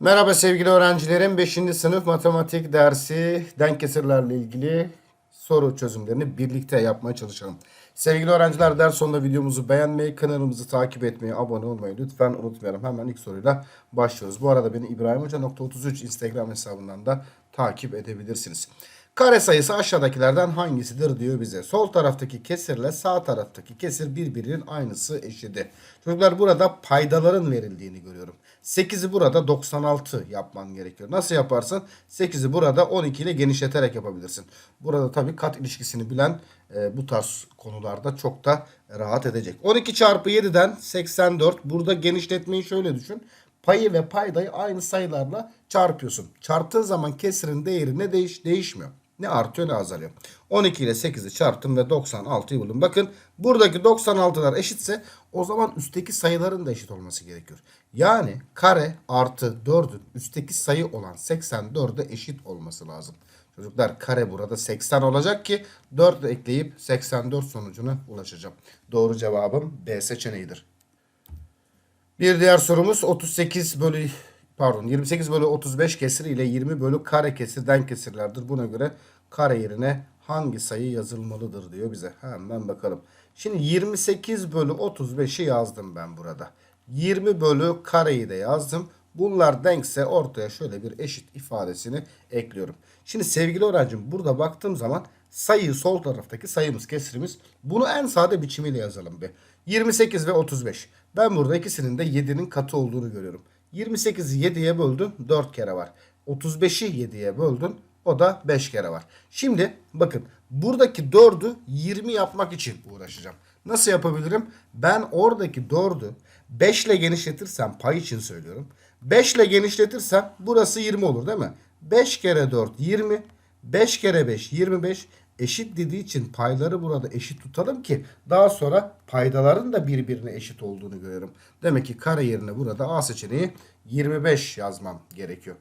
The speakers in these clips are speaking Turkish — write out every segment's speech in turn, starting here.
Merhaba sevgili öğrencilerim. 5. sınıf matematik dersi denk kesirlerle ilgili soru çözümlerini birlikte yapmaya çalışalım. Sevgili öğrenciler ders sonunda videomuzu beğenmeyi, kanalımızı takip etmeyi, abone olmayı lütfen unutmayalım. Hemen ilk soruyla başlıyoruz. Bu arada beni İbrahimhoca.33 Instagram hesabından da takip edebilirsiniz. Kare sayısı aşağıdakilerden hangisidir diyor bize. Sol taraftaki kesirle sağ taraftaki kesir birbirinin aynısı eşidi. Çocuklar burada paydaların verildiğini görüyorum. 8'i burada 96 yapman gerekiyor. Nasıl yaparsın? 8'i burada 12 ile genişleterek yapabilirsin. Burada tabii kat ilişkisini bilen e, bu tarz konularda çok da rahat edecek. 12 çarpı 7'den 84. Burada genişletmeyi şöyle düşün. Payı ve paydayı aynı sayılarla çarpıyorsun. Çarptığın zaman kesirin değeri ne değiş değişmiyor. Ne artıyor ne azalıyor. 12 ile 8'i çarptım ve 96'yı buldum. Bakın buradaki 96'lar eşitse o zaman üstteki sayıların da eşit olması gerekiyor. Yani kare artı 4'ün üstteki sayı olan 84'e eşit olması lazım. Çocuklar kare burada 80 olacak ki 4 ekleyip 84 sonucuna ulaşacağım. Doğru cevabım B seçeneğidir. Bir diğer sorumuz 38 bölü pardon 28 bölü 35 kesir ile 20 bölü kare kesirden kesirlerdir. Buna göre kare yerine hangi sayı yazılmalıdır diyor bize. Hemen bakalım. Şimdi 28 bölü 35'i yazdım ben burada. 20 bölü kareyi de yazdım. Bunlar denkse ortaya şöyle bir eşit ifadesini ekliyorum. Şimdi sevgili öğrencim burada baktığım zaman sayıyı sol taraftaki sayımız kesirimiz. Bunu en sade biçimiyle yazalım bir. 28 ve 35. Ben burada ikisinin de 7'nin katı olduğunu görüyorum. 28'i 7'ye böldün 4 kere var. 35'i 7'ye böldün o da 5 kere var. Şimdi bakın buradaki 4'ü 20 yapmak için uğraşacağım. Nasıl yapabilirim? Ben oradaki 4'ü 5 ile genişletirsem pay için söylüyorum. 5 ile genişletirsem burası 20 olur değil mi? 5 kere 4 20. 5 kere 5 25 eşit dediği için payları burada eşit tutalım ki daha sonra paydaların da birbirine eşit olduğunu görüyorum. Demek ki kare yerine burada A seçeneği 25 yazmam gerekiyor.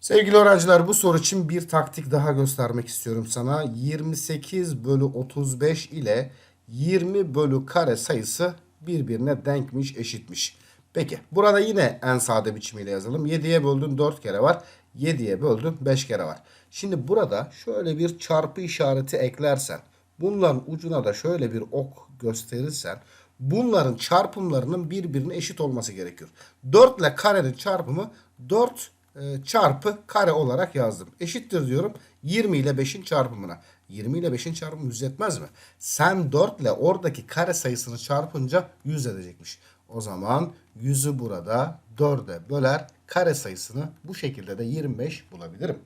Sevgili öğrenciler bu soru için bir taktik daha göstermek istiyorum sana. 28 bölü 35 ile 20 bölü kare sayısı birbirine denkmiş eşitmiş. Peki burada yine en sade biçimiyle yazalım. 7'ye böldün 4 kere var. 7'ye böldün 5 kere var. Şimdi burada şöyle bir çarpı işareti eklersen bunların ucuna da şöyle bir ok gösterirsen bunların çarpımlarının birbirine eşit olması gerekiyor. 4 ile karenin çarpımı 4 e, çarpı kare olarak yazdım. Eşittir diyorum 20 ile 5'in çarpımına. 20 ile 5'in çarpımı 100 etmez mi? Sen 4 ile oradaki kare sayısını çarpınca 100 edecekmiş. O zaman 100'ü burada 4'e böler kare sayısını bu şekilde de 25 bulabilirim.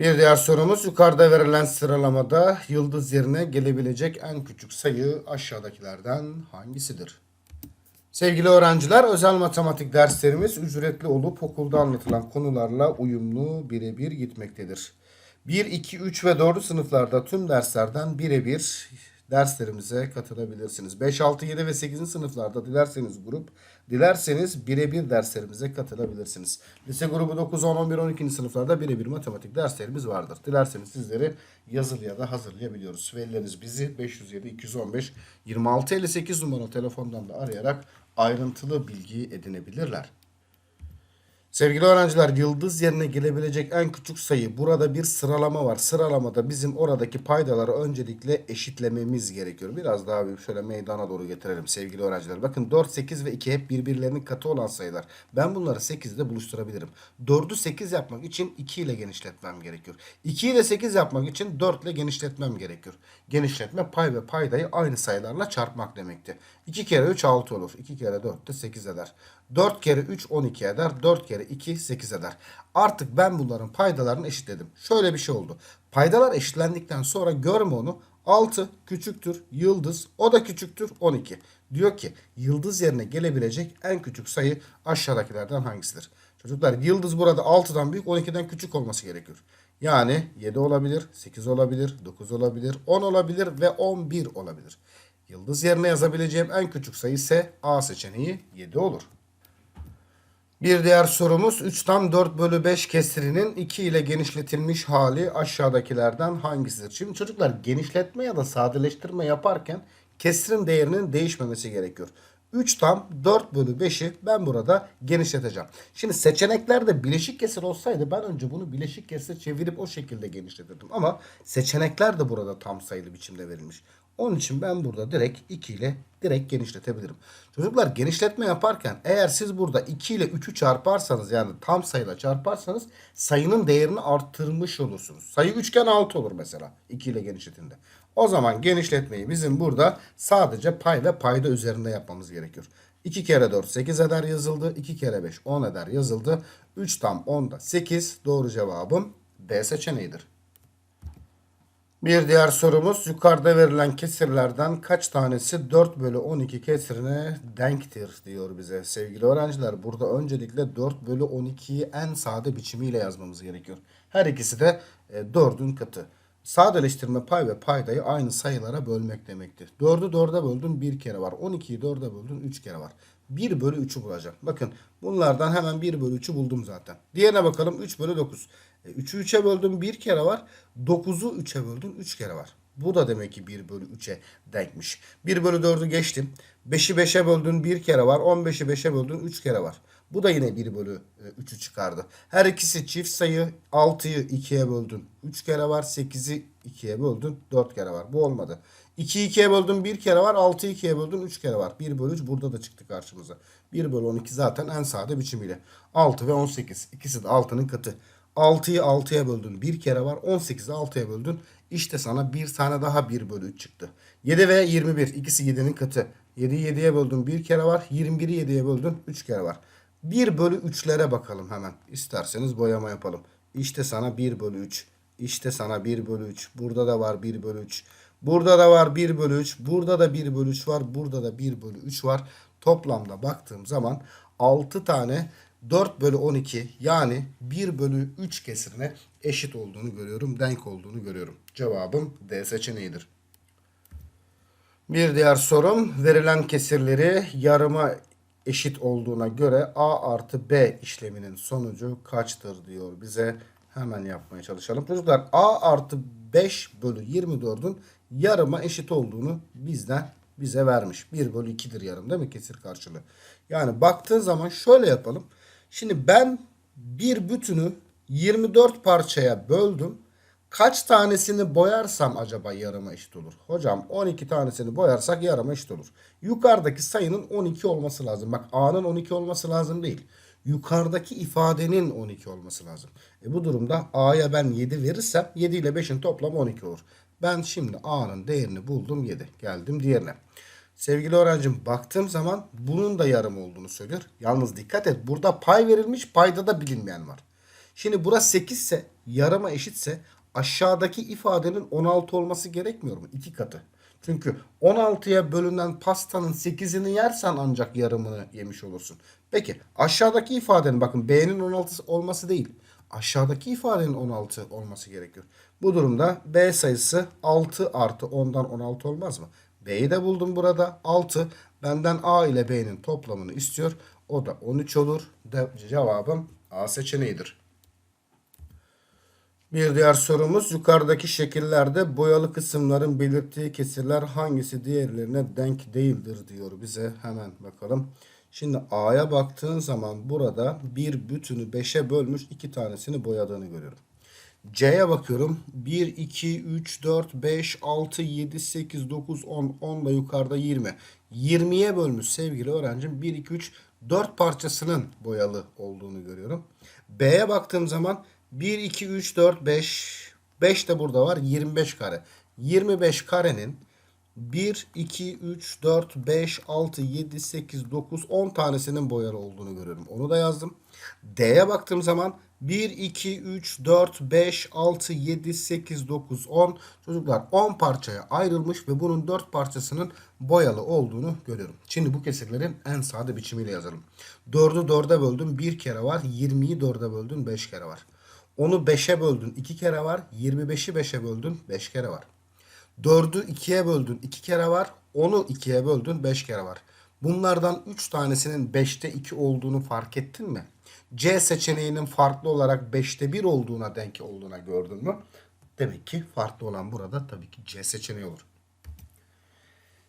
Bir diğer sorumuz yukarıda verilen sıralamada yıldız yerine gelebilecek en küçük sayı aşağıdakilerden hangisidir? Sevgili öğrenciler özel matematik derslerimiz ücretli olup okulda anlatılan konularla uyumlu birebir gitmektedir. 1, 2, 3 ve 4 sınıflarda tüm derslerden birebir derslerimize katılabilirsiniz. 5, 6, 7 ve 8. sınıflarda dilerseniz grup, dilerseniz birebir derslerimize katılabilirsiniz. Lise grubu 9, 10, 11, 12. sınıflarda birebir matematik derslerimiz vardır. Dilerseniz sizleri yazılı ya da hazırlayabiliyoruz. Velileriniz bizi 507 215 26 58 numaralı telefondan da arayarak ayrıntılı bilgi edinebilirler. Sevgili öğrenciler yıldız yerine gelebilecek en küçük sayı burada bir sıralama var. Sıralamada bizim oradaki paydaları öncelikle eşitlememiz gerekiyor. Biraz daha bir şöyle meydana doğru getirelim sevgili öğrenciler. Bakın 4, 8 ve 2 hep birbirlerinin katı olan sayılar. Ben bunları 8 ile buluşturabilirim. 4'ü 8 yapmak için 2 ile genişletmem gerekiyor. 2 ile 8 yapmak için 4 ile genişletmem gerekiyor. Genişletme pay ve paydayı aynı sayılarla çarpmak demekti. 2 kere 3 6 olur. 2 kere 4 de 8 eder. 4 kere 3 12 eder. 4 kere 2 8 eder. Artık ben bunların paydalarını eşitledim. Şöyle bir şey oldu. Paydalar eşitlendikten sonra görme onu. 6 küçüktür yıldız o da küçüktür 12. Diyor ki yıldız yerine gelebilecek en küçük sayı aşağıdakilerden hangisidir? Çocuklar yıldız burada 6'dan büyük 12'den küçük olması gerekiyor. Yani 7 olabilir, 8 olabilir, 9 olabilir, 10 olabilir ve 11 olabilir. Yıldız yerine yazabileceğim en küçük sayı ise A seçeneği 7 olur. Bir diğer sorumuz 3 tam 4 bölü 5 kesirinin 2 ile genişletilmiş hali aşağıdakilerden hangisidir? Şimdi çocuklar genişletme ya da sadeleştirme yaparken kesirin değerinin değişmemesi gerekiyor. 3 tam 4 bölü 5'i ben burada genişleteceğim. Şimdi seçeneklerde bileşik kesir olsaydı ben önce bunu bileşik kesir çevirip o şekilde genişletirdim. Ama seçenekler de burada tam sayılı biçimde verilmiş. Onun için ben burada direkt 2 ile direkt genişletebilirim. Çocuklar genişletme yaparken eğer siz burada 2 ile 3'ü çarparsanız yani tam sayıyla çarparsanız sayının değerini arttırmış olursunuz. Sayı üçgen 6 olur mesela 2 ile genişletince. O zaman genişletmeyi bizim burada sadece pay ve payda üzerinde yapmamız gerekiyor. 2 kere 4 8 eder yazıldı. 2 kere 5 10 eder yazıldı. 3 tam 10'da 8 doğru cevabım D seçeneğidir. Bir diğer sorumuz yukarıda verilen kesirlerden kaç tanesi 4 bölü 12 kesirine denktir diyor bize. Sevgili öğrenciler burada öncelikle 4 bölü 12'yi en sade biçimiyle yazmamız gerekiyor. Her ikisi de e, 4'ün katı. Sadeleştirme pay ve paydayı aynı sayılara bölmek demektir. 4'ü 4'e böldün 1 kere var. 12'yi 4'e böldün 3 kere var. 1 bölü 3'ü bulacağım. Bakın bunlardan hemen 1 bölü 3'ü buldum zaten. Diğerine bakalım 3 bölü 9. E, 3'ü 3'e böldüm 1 kere var. 9'u 3'e böldüm 3 kere var. Bu da demek ki 1 bölü 3'e denkmiş. 1 bölü 4'ü geçtim. 5'i 5'e böldün 1 kere var. 15'i 5'e böldün 3 kere var. Bu da yine 1 bölü 3'ü çıkardı. Her ikisi çift sayı. 6'yı 2'ye böldün 3 kere var. 8'i 2'ye böldün 4 kere var. Bu olmadı. 2'yi 2'ye böldün 1 kere var. 6'yı 2'ye böldün 3 kere var. 1 bölü 3 burada da çıktı karşımıza. 1 bölü 12 zaten en sade biçimiyle. 6 ve 18. İkisi de 6'nın katı. 6'yı 6'ya böldün 1 kere var. 18'i 6'ya böldün. İşte sana bir tane daha 1 bölü 3 çıktı. 7 ve 21. İkisi 7'nin katı. 7'yi 7'ye böldün 1 kere var. 21'i 7'ye böldün 3 kere var. 1 bölü 3'lere bakalım hemen. İsterseniz boyama yapalım. İşte sana 1 bölü 3. İşte sana 1 bölü 3. Burada da var 1 bölü 3. Burada da var 1 bölü 3. Burada da 1 bölü 3 var. Burada da 1 bölü 3 var. Toplamda baktığım zaman 6 tane 4 bölü 12 yani 1 bölü 3 kesirine eşit olduğunu görüyorum. Denk olduğunu görüyorum. Cevabım D seçeneğidir. Bir diğer sorum verilen kesirleri yarıma eşit olduğuna göre A artı B işleminin sonucu kaçtır diyor bize. Hemen yapmaya çalışalım. Çocuklar A artı 5 bölü 24'ün yarıma eşit olduğunu bizden bize vermiş. 1 bölü 2'dir yarım değil mi kesir karşılığı? Yani baktığın zaman şöyle yapalım. Şimdi ben bir bütünü 24 parçaya böldüm. Kaç tanesini boyarsam acaba yarıma eşit olur? Hocam 12 tanesini boyarsak yarıma eşit olur. Yukarıdaki sayının 12 olması lazım. Bak A'nın 12 olması lazım değil. Yukarıdaki ifadenin 12 olması lazım. E bu durumda A'ya ben 7 verirsem 7 ile 5'in toplamı 12 olur. Ben şimdi A'nın değerini buldum 7. Geldim diğerine. Sevgili öğrencim baktığım zaman bunun da yarım olduğunu söylüyor. Yalnız dikkat et burada pay verilmiş payda da bilinmeyen var. Şimdi burası 8 ise yarıma eşitse aşağıdaki ifadenin 16 olması gerekmiyor mu? 2 katı. Çünkü 16'ya bölünen pastanın 8'ini yersen ancak yarımını yemiş olursun. Peki aşağıdaki ifadenin bakın B'nin 16 olması değil. Aşağıdaki ifadenin 16 olması gerekiyor. Bu durumda B sayısı 6 artı 10'dan 16 olmaz mı? B'yi de buldum burada 6. Benden A ile B'nin toplamını istiyor. O da 13 olur. De cevabım A seçeneğidir. Bir diğer sorumuz yukarıdaki şekillerde boyalı kısımların belirttiği kesirler hangisi diğerlerine denk değildir diyor bize. Hemen bakalım. Şimdi A'ya baktığın zaman burada bir bütünü 5'e bölmüş iki tanesini boyadığını görüyorum. C'ye bakıyorum. 1, 2, 3, 4, 5, 6, 7, 8, 9, 10. 10 da yukarıda 20. 20'ye bölmüş sevgili öğrencim. 1, 2, 3, 4 parçasının boyalı olduğunu görüyorum. B'ye baktığım zaman 1, 2, 3, 4, 5. 5 de burada var. 25 kare. 25 karenin 1, 2, 3, 4, 5, 6, 7, 8, 9, 10 tanesinin boyalı olduğunu görüyorum. Onu da yazdım. D'ye baktığım zaman 1, 2, 3, 4, 5, 6, 7, 8, 9, 10. Çocuklar 10 parçaya ayrılmış ve bunun 4 parçasının boyalı olduğunu görüyorum. Şimdi bu kesirlerin en sade biçimiyle yazalım. 4'ü 4'e böldüm 1 kere var. 20'yi 4'e böldün 5 kere var. Onu 5'e böldün 2 kere var. 25'i 5'e böldün 5 kere var. 4'ü 2'ye böldün 2 kere var. Onu 2'ye böldün 5 kere var. Bunlardan 3 tanesinin 5'te 2 olduğunu fark ettin mi? C seçeneğinin farklı olarak 5'te 1 olduğuna denk olduğuna gördün mü? Demek ki farklı olan burada tabii ki C seçeneği olur.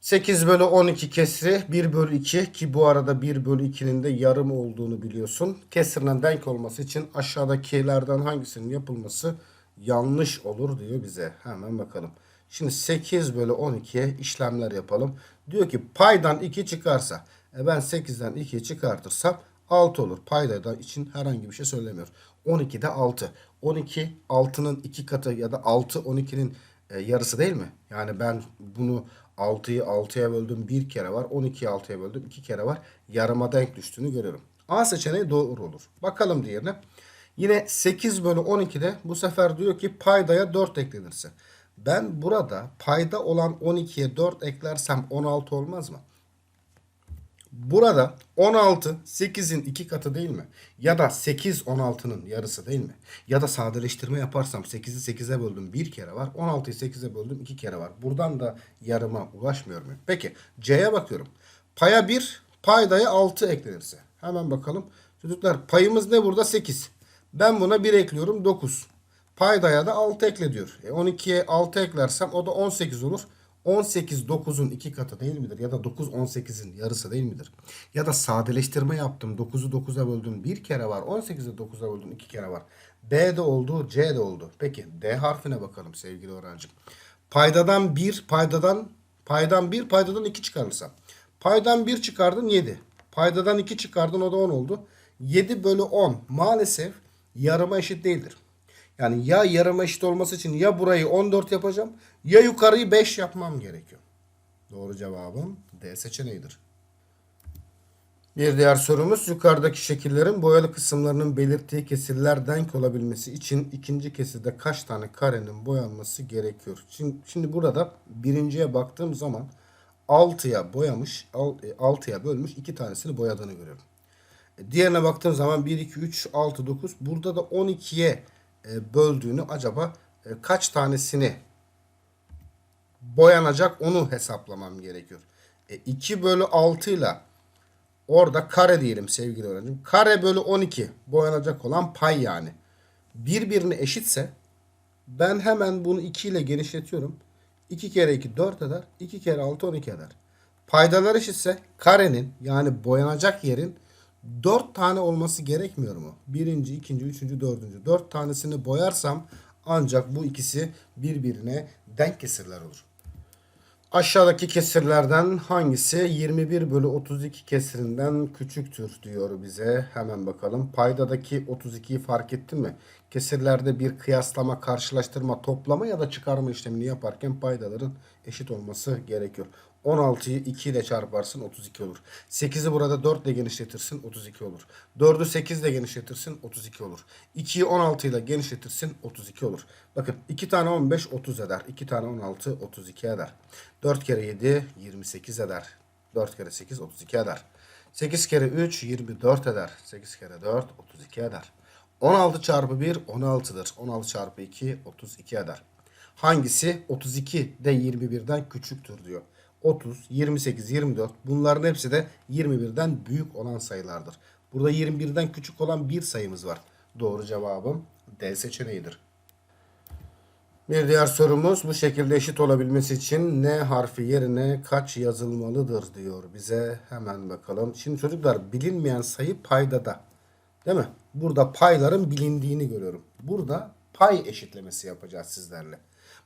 8 bölü 12 kesri 1 bölü 2 ki bu arada 1 bölü 2'nin de yarım olduğunu biliyorsun. Kesrine denk olması için aşağıdakilerden hangisinin yapılması yanlış olur diyor bize. Hemen bakalım. Şimdi 8 bölü 12'ye işlemler yapalım. Diyor ki paydan 2 çıkarsa e ben 8'den 2'yi çıkartırsam 6 olur. Payda da için herhangi bir şey söylemiyor. 12'de 6. 12 6'nın 2 katı ya da 6 12'nin e, yarısı değil mi? Yani ben bunu 6'yı 6'ya böldüm bir kere var. 12'yi 6'ya böldüm iki kere var. Yarıma denk düştüğünü görüyorum. A seçeneği doğru olur. Bakalım diğerine. Yine 8 bölü 12'de bu sefer diyor ki paydaya 4 eklenirse. Ben burada payda olan 12'ye 4 eklersem 16 olmaz mı? Burada 16 8'in 2 katı değil mi? Ya da 8 16'nın yarısı değil mi? Ya da sadeleştirme yaparsam 8'i 8'e böldüm bir kere var. 16'yı 8'e böldüm iki kere var. Buradan da yarıma ulaşmıyor muyum? Peki C'ye bakıyorum. Paya 1 paydaya 6 eklenirse. Hemen bakalım. Çocuklar payımız ne burada? 8. Ben buna 1 ekliyorum 9. Paydaya da 6 ekle diyor. E 12'ye 6 eklersem o da 18 olur. 18 9'un 2 katı değil midir? Ya da 9 18'in yarısı değil midir? Ya da sadeleştirme yaptım. 9'u 9'a böldüm bir kere var. 18'i 9'a böldüm iki kere var. B de oldu, C de oldu. Peki D harfine bakalım sevgili öğrencim. Paydadan 1, paydadan paydan 1, paydadan 2 çıkarırsam. Paydan 1 çıkardın 7. Paydadan 2 çıkardın o da 10 oldu. 7 bölü 10 maalesef yarıma eşit değildir. Yani ya yarıma eşit olması için ya burayı 14 yapacağım ya yukarıyı 5 yapmam gerekiyor. Doğru cevabım D seçeneğidir. Bir diğer sorumuz yukarıdaki şekillerin boyalı kısımlarının belirttiği kesirler denk olabilmesi için ikinci kesirde kaç tane karenin boyanması gerekiyor? Şimdi, şimdi burada birinciye baktığım zaman 6'ya boyamış, 6'ya bölmüş iki tanesini boyadığını görüyorum. E, Diğerine baktığım zaman 1, 2, 3, 6, 9. Burada da 12'ye e, böldüğünü acaba e, kaç tanesini boyanacak onu hesaplamam gerekiyor. E, 2 bölü 6 ile orada kare diyelim sevgili öğrencim. Kare bölü 12 boyanacak olan pay yani. Birbirine eşitse ben hemen bunu 2 ile genişletiyorum. 2 kere 2 4 eder. 2 kere 6 12 eder. Paydalar eşitse karenin yani boyanacak yerin 4 tane olması gerekmiyor mu? Birinci, ikinci, üçüncü, dördüncü. 4 tanesini boyarsam ancak bu ikisi birbirine denk kesirler olur. Aşağıdaki kesirlerden hangisi 21 bölü 32 kesirinden küçüktür diyor bize. Hemen bakalım. Paydadaki 32'yi fark ettin mi? Kesirlerde bir kıyaslama, karşılaştırma, toplama ya da çıkarma işlemini yaparken paydaların eşit olması gerekiyor. 16'yı 2 ile çarparsın 32 olur. 8'i burada 4 ile genişletirsin 32 olur. 4'ü 8 ile genişletirsin 32 olur. 2'yi 16 ile genişletirsin 32 olur. Bakın 2 tane 15 30 eder. 2 tane 16 32 eder. 4 kere 7 28 eder. 4 kere 8 32 eder. 8 kere 3 24 eder. 8 kere 4 32 eder. 16 çarpı 1 16'dır. 16 çarpı 2 32 eder. Hangisi 32 de 21'den küçüktür diyor. 30, 28, 24 bunların hepsi de 21'den büyük olan sayılardır. Burada 21'den küçük olan bir sayımız var. Doğru cevabım D seçeneğidir. Bir diğer sorumuz bu şekilde eşit olabilmesi için N harfi yerine kaç yazılmalıdır diyor bize. Hemen bakalım. Şimdi çocuklar bilinmeyen sayı paydada. Değil mi? Burada payların bilindiğini görüyorum. Burada pay eşitlemesi yapacağız sizlerle.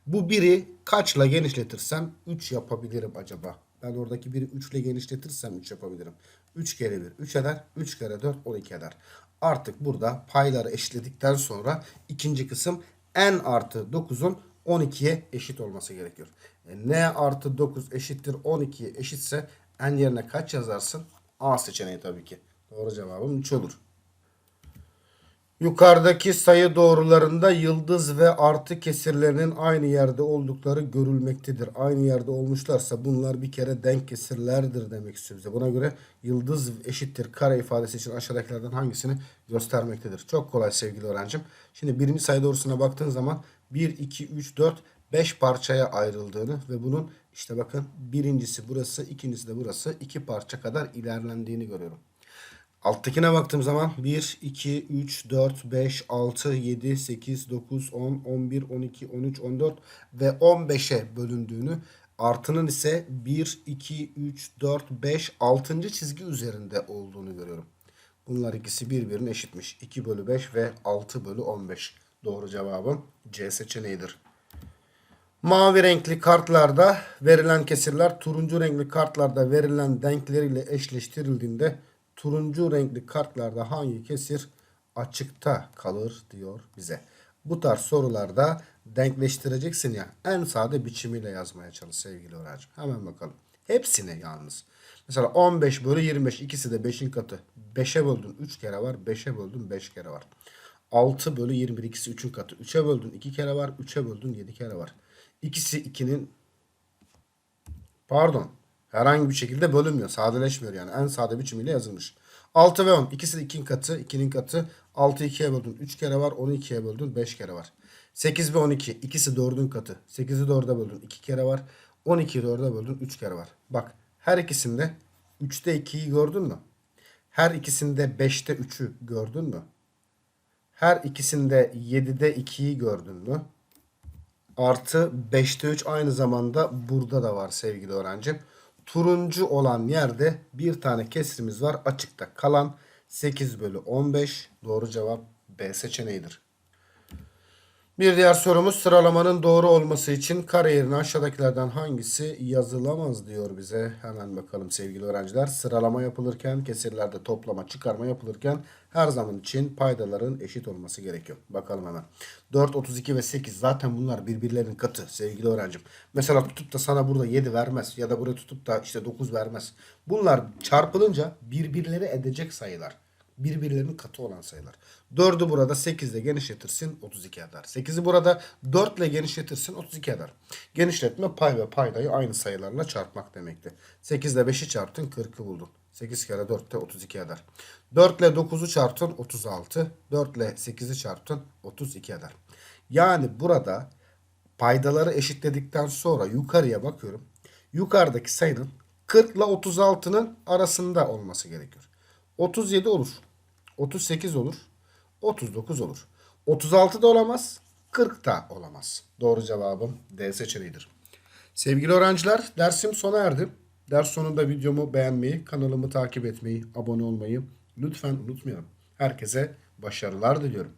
Bu biri kaçla genişletirsem 3 yapabilirim acaba? Ben oradaki biri 3 ile genişletirsem 3 yapabilirim. 3 kere 1 3 eder. 3 kere 4 12 eder. Artık burada payları eşitledikten sonra ikinci kısım n artı 9'un 12'ye eşit olması gerekiyor. E, n artı 9 eşittir 12'ye eşitse n yerine kaç yazarsın? A seçeneği tabii ki. Doğru cevabım 3 olur. Yukarıdaki sayı doğrularında yıldız ve artı kesirlerinin aynı yerde oldukları görülmektedir. Aynı yerde olmuşlarsa bunlar bir kere denk kesirlerdir demek istiyor bize. Buna göre yıldız eşittir kare ifadesi için aşağıdakilerden hangisini göstermektedir? Çok kolay sevgili öğrencim. Şimdi birinci sayı doğrusuna baktığın zaman 1, 2, 3, 4, 5 parçaya ayrıldığını ve bunun işte bakın birincisi burası, ikincisi de burası iki parça kadar ilerlendiğini görüyorum. Alttakine baktığım zaman 1, 2, 3, 4, 5, 6, 7, 8, 9, 10, 11, 12, 13, 14 ve 15'e bölündüğünü Artının ise 1, 2, 3, 4, 5, 6. çizgi üzerinde olduğunu görüyorum. Bunlar ikisi birbirine eşitmiş. 2 bölü 5 ve 6 bölü 15. Doğru cevabım C seçeneğidir. Mavi renkli kartlarda verilen kesirler turuncu renkli kartlarda verilen denkleriyle eşleştirildiğinde turuncu renkli kartlarda hangi kesir açıkta kalır diyor bize. Bu tarz sorularda denkleştireceksin ya en sade biçimiyle yazmaya çalış sevgili öğrenci. Hemen bakalım. Hepsine yalnız. Mesela 15 bölü 25 ikisi de 5'in katı. 5'e böldün 3 kere var. 5'e böldün 5 kere var. 6 bölü 21 ikisi 3'ün katı. 3'e böldün 2 kere var. 3'e böldün 7 kere var. İkisi 2'nin pardon herhangi bir şekilde bölünmüyor. Sadeleşmiyor yani. En sade biçimiyle yazılmış. 6 ve 10 ikisi de 2'nin katı. 2'nin katı. 6'yı 2'ye böldün 3 kere var. 10'u 2'ye böldün 5 kere var. 8 ve 12 ikisi 4'ün katı. 8'i 4'e böldün 2 kere var. 12'yi 4'e böldün 3 kere var. Bak her ikisinde 3'te 2'yi gördün mü? Her ikisinde 5'te 3'ü gördün mü? Her ikisinde 7'de 2'yi gördün mü? Artı 5'te 3 aynı zamanda burada da var sevgili öğrencim. Turuncu olan yerde bir tane kesrimiz var. Açıkta kalan 8 bölü 15 doğru cevap B seçeneğidir. Bir diğer sorumuz sıralamanın doğru olması için kare yerine aşağıdakilerden hangisi yazılamaz diyor bize. Hemen bakalım sevgili öğrenciler. Sıralama yapılırken kesirlerde toplama çıkarma yapılırken her zaman için paydaların eşit olması gerekiyor. Bakalım hemen. 4, 32 ve 8 zaten bunlar birbirlerinin katı sevgili öğrencim. Mesela tutup da sana burada 7 vermez ya da buraya tutup da işte 9 vermez. Bunlar çarpılınca birbirleri edecek sayılar birbirlerinin katı olan sayılar. 4'ü burada 8 ile genişletirsin 32 eder. 8'i burada 4 ile genişletirsin 32 eder. Genişletme pay ve paydayı aynı sayılarla çarpmak demekti. 8 ile 5'i çarptın 40'ı buldun. 8 kere 4 de 32 eder. 4 ile 9'u çarptın 36. 4 ile 8'i çarptın 32 eder. Yani burada paydaları eşitledikten sonra yukarıya bakıyorum. Yukarıdaki sayının 40 ile 36'nın arasında olması gerekiyor. 37 olur. 38 olur. 39 olur. 36 da olamaz. 40 da olamaz. Doğru cevabım D seçeneğidir. Sevgili öğrenciler dersim sona erdi. Ders sonunda videomu beğenmeyi, kanalımı takip etmeyi, abone olmayı lütfen unutmayalım. Herkese başarılar diliyorum.